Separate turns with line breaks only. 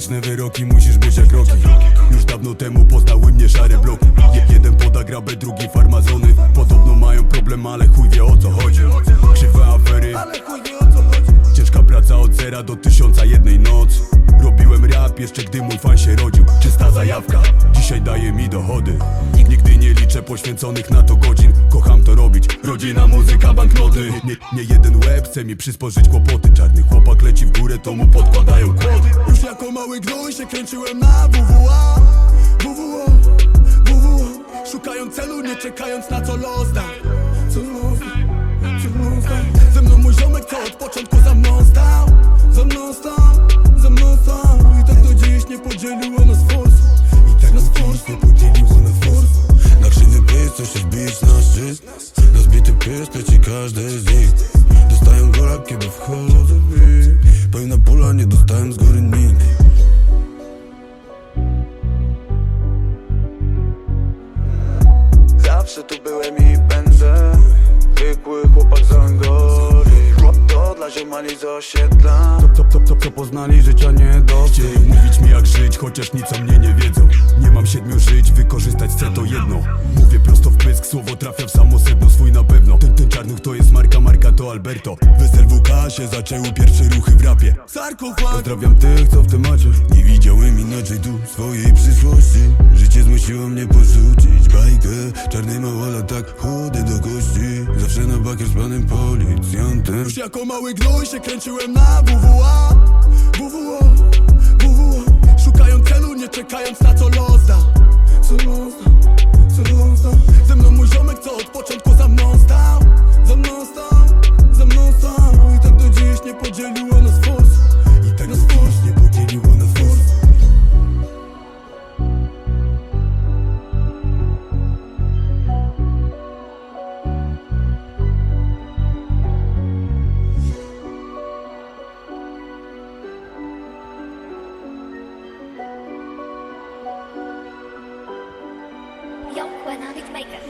Ostateczne wyroki musisz być jak roki Już dawno temu poznały mnie szare bloki. Je- Jeden poda grabę, drugi farmazony. Podobno mają problem, ale chuj wie o co chodzi. Krzywe afery. Ciężka praca od zera do tysiąca jeszcze gdy mój fan się rodził. Czysta zajawka, dzisiaj daje mi dochody. Nigdy nie liczę poświęconych na to godzin. Kocham to robić, rodzina, muzyka, banknoty. Nie, nie jeden łeb chce mi przysporzyć kłopoty. Czarny chłopak leci w górę, to mu podkładają kłody. Już jako mały gnój się kręciłem na WWA WWA, WWA Szukając celu, nie czekając na co los da. Co los da, co los da Ze mną mój ziomek, co
12 Rozbity pies leci każdy z nich. Dostają gola, kiedy wchodzę w. Pełna pula, nie dostałem z góry nigdy
Zawsze tu byłem i będę Zwykły chłopak z Angory. To dla ziomali z osiedla.
To, to, to, to, to poznali życia nie dosyć? Mówić mi jak żyć, chociaż nic o mnie nie wiedzą. Słowo trafia w samo sedno Swój na pewno, ten, ten czarnuch to jest marka, marka to Alberto. W SLWK się zaczęły pierwsze ruchy w rapie. Sarkofag Pozdrawiam tych, co w temacie.
Nie widziałem inaczej tu swojej przyszłości. Życie zmusiło mnie porzucić bajkę. Czarny małola tak chudy do kości. Zawsze na bakier z panem policjantem.
Już jako mały gnój się kręciłem na WWA,
one-handed maker.